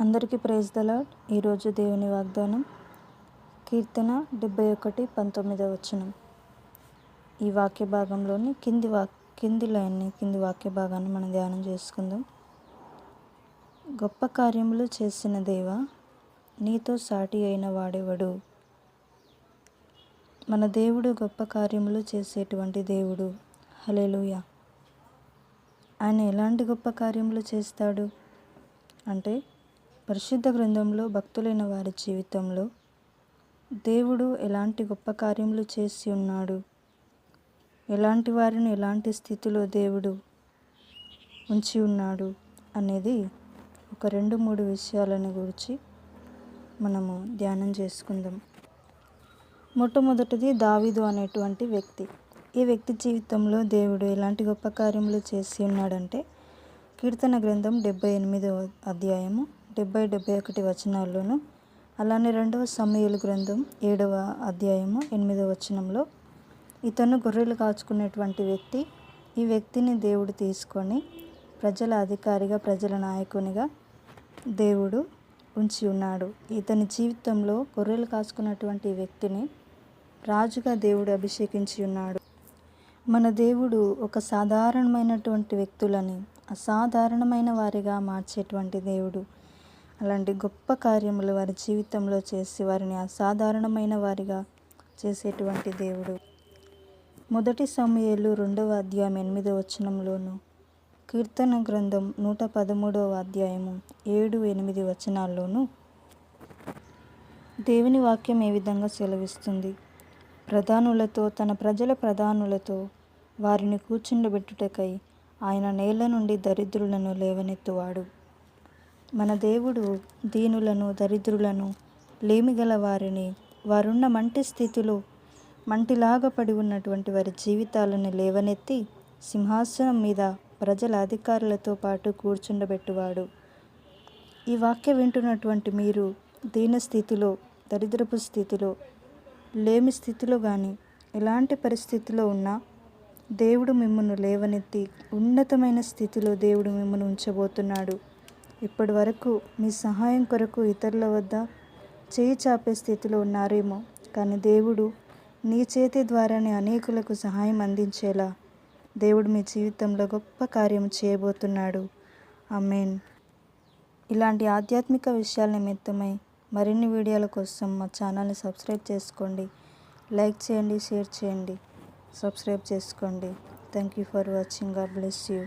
అందరికీ ప్రైజ్ దలా ఈరోజు దేవుని వాగ్దానం కీర్తన డెబ్బై ఒకటి పంతొమ్మిదవ వచనం. ఈ వాక్య భాగంలోని కింది వాక్ కింది లైన్ని కింది వాక్య భాగాన్ని మనం ధ్యానం చేసుకుందాం. గొప్ప కార్యములు చేసిన దేవా నీతో సాటి అయిన వాడేవాడు? మన దేవుడు గొప్ప కార్యములు చేసేటువంటి దేవుడు. హలేలుయ ఆయన ఎలాంటి గొప్ప కార్యములు చేస్తాడు? అంటే పరిశుద్ధ గ్రంథంలో భక్తులైన వారి జీవితంలో దేవుడు ఎలాంటి గొప్ప కార్యములు చేసి ఉన్నాడు? ఎలాంటి వారిని ఎలాంటి స్థితిలో దేవుడు ఉంచి ఉన్నాడు అనేది ఒక రెండు మూడు విషయాలను గురించి మనము ధ్యానం చేసుకుందాం. మొట్టమొదటిది దావిదు అనేటువంటి వ్యక్తి. ఈ వ్యక్తి జీవితంలో దేవుడు ఎలాంటి గొప్ప కార్యములు చేసి ఉన్నాడంటే కీర్తన గ్రంథం డెబ్బై ఎనిమిదవ అధ్యాయము డెబ్బై డెబ్బై ఒకటి వచనాల్లోను అలానే రెండవ సమయలు గ్రంథం ఏడవ అధ్యాయము ఎనిమిదవ వచనంలో ఇతను గొర్రెలు కాచుకునేటువంటి వ్యక్తి ఈ వ్యక్తిని దేవుడు తీసుకొని ప్రజల అధికారిగా ప్రజల నాయకునిగా దేవుడు ఉంచి ఉన్నాడు. ఇతని జీవితంలో గొర్రెలు కాచుకున్నటువంటి వ్యక్తిని రాజుగా దేవుడు అభిషేకించి ఉన్నాడు. మన దేవుడు ఒక సాధారణమైనటువంటి వ్యక్తులని అసాధారణమైన వారిగా మార్చేటువంటి దేవుడు అలాంటి గొప్ప కార్యములు వారి జీవితంలో చేసి వారిని అసాధారణమైన వారిగా చేసేటువంటి దేవుడు. మొదటి సమయాలు రెండవ అధ్యాయం ఎనిమిదవ వచనంలోను కీర్తన గ్రంథం నూట పదమూడవ అధ్యాయము ఏడు ఎనిమిది వచనాల్లోనూ దేవుని వాక్యం ఏ విధంగా సెలవిస్తుంది? ప్రధానులతో తన ప్రజల ప్రధానులతో వారిని కూర్చుండబెట్టుటకై ఆయన నేల నుండి దరిద్రులను లేవనెత్తువాడు. మన దేవుడు దీనులను దరిద్రులను లేమిగల వారిని వారున్న మంటి స్థితిలో మంటిలాగా పడి ఉన్నటువంటి వారి జీవితాలను లేవనెత్తి సింహాసనం మీద ప్రజల అధికారులతో పాటు కూర్చుండబెట్టువాడు. ఈ వాక్య వింటున్నటువంటి మీరు దీన స్థితిలో దరిద్రపు స్థితిలో లేమి స్థితిలో కానీ ఎలాంటి పరిస్థితిలో ఉన్నా దేవుడు మిమ్మల్ని లేవనెత్తి ఉన్నతమైన స్థితిలో దేవుడు మిమ్మల్ని ఉంచబోతున్నాడు. ఇప్పటి వరకు మీ సహాయం కొరకు ఇతరుల వద్ద చేయి చాపే స్థితిలో ఉన్నారేమో. కానీ దేవుడు నీ చేతి ద్వారానే అనేకులకు సహాయం అందించేలా దేవుడు మీ జీవితంలో గొప్ప కార్యం చేయబోతున్నాడు. అమేన్ ఇలాంటి ఆధ్యాత్మిక విషయాల నిమిత్తమై మరిన్ని వీడియోల కోసం మా ఛానల్ని సబ్స్క్రైబ్ చేసుకోండి. లైక్ చేయండి షేర్ చేయండి సబ్స్క్రైబ్ చేసుకోండి. Thank you for watching. God bless you.